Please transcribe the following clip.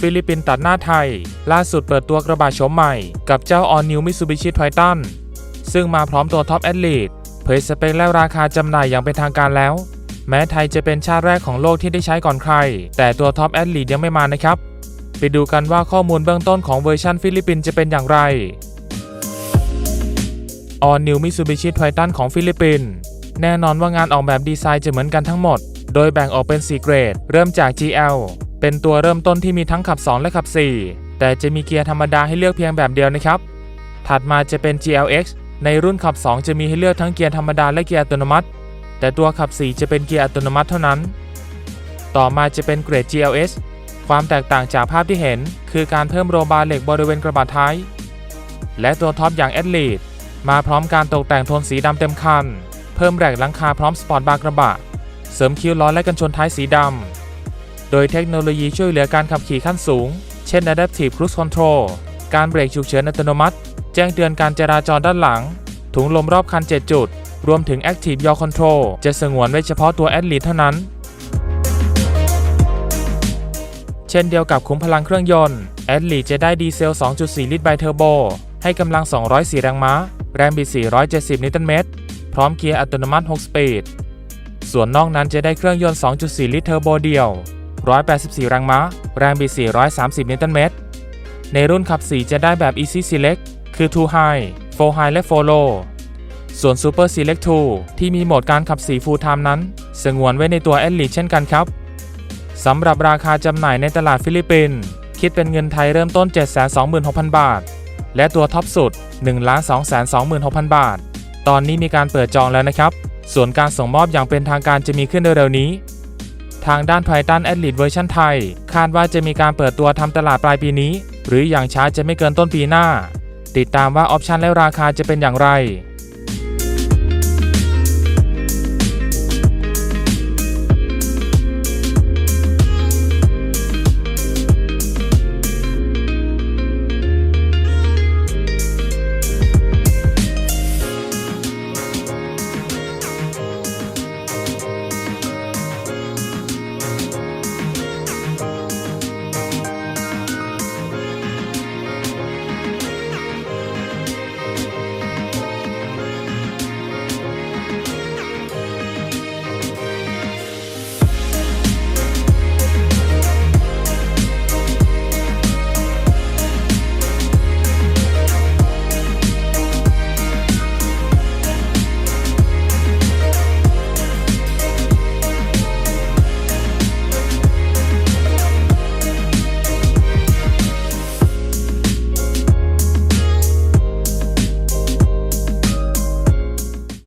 ฟิลิปปินส์ตัดหน้าไทย ล่าสุดเปิดตัวกระบะโฉมใหม่ กับเจ้า All New Mitsubishi Triton ซึ่งมาพร้อมตัวท็อปแอ l ลีดเผยสเปคและราคาจำหน่ายอย่างเป็นทางการแล้ว แม้ไทยจะเป็นชาติแรกของโลกที่ได้ใช้ก่อนใคร แต่ตัวท็อปแอ l ลีดยังไม่มานะครับ ไปดูกันว่าข้อมูลเบื้องต้นของเวอร์ชันฟิลิปปินส์จะเป็นอย่างไร All New Mitsubishi Triton ของฟิลิปปินส์แน่นอนว่างานออกแบบดีไซน์จะเหมือนกันทั้งหมด โดยแบ่งออกเป็น 4 เกรด เริ่มจาก GL เป็นตัวเริ่มต้นที่มีทั้งขับ 2 และขับ 4 แต่จะมีเกียร์ธรรมดาให้เลือกเพียงแบบเดียวนะครับ ถัดมาจะเป็น GLX ในรุ่นขับ 2 จะมีให้เลือกทั้งเกียร์ธรรมดาและเกียร์อัตโนมัติ แต่ตัวขับ 4 จะเป็นเกียร์อัตโนมัติเท่านั้น ต่อมาจะเป็นเกรด GLS ความแตกต่างจากภาพที่เห็น คือการเพิ่มโรบาร์เหล็กบริเวณกระบะท้าย และตัวท็อปอย่าง a อ l e t e มาพร้อมการตกแต่งโทนสีดำเต็มคัน เพิ่มแร็กหลังคาพร้อมสปอร์ตบาร์กระบะ เสริมคิ้วล้อและกันชนท้ายสีดำ โดยเทคโนโลยีช่วยเหลือการขับขี่ขั้นสูง เช่น Adaptive Cruise Control การเบรกฉุกเฉินอัตโนมัติ แจ้งเตือนการจราจรด้านหลัง ถุงลมรอบคัน 7 จุด รวมถึง Active Yaw Control จะสงวนไว้เฉพาะตัว a d l e t เท่านั้น เช่นเดียวกับคุ้มพลังเครื่องยนต์ a d l e t จะได้ดีเซล 2.4 ลิตรไบเทอร์โบ ให้กำลัง 204 แรงม้า แรงบิด 470 นิวตันเมตร พร้อมเกียร์อัตโนมัติ 6 สปีด ส่วนนอกนั้นจะได้เครื่องยนต์ 2.4 ลิตรเทอร์โบเดียว 184 แรงม้า แรงบิด 430 นิวตันเมตร ในรุ่นขับ 4 จะได้แบบ Easy Select คือ 2 High 4 High และ4 Low ส่วน Super Select 2 ที่มีโหมดการขับ 4 Full Time นั้น สงวนไว้ในตัว e l i t e เช่นกันครับ สำหรับราคาจำหน่ายในตลาดฟิลิปปินส์คิดเป็นเงินไทยเริ่มต้น 726,000 บาท และตัวท็อปสุด 1,226,000 บาท ตอนนี้มีการเปิดจองแล้วนะครับ ส่วนการส่งมอบอย่างเป็นทางการจะมีขึ้นเร็วๆนี้ ทางด้าน Triton Elite เวอร์ชันไทย คาดว่าจะมีการเปิดตัวทำตลาดปลายปีนี้ หรืออย่างช้าจะไม่เกินต้นปีหน้า ติดตามว่าออปชันและราคาจะเป็นอย่างไร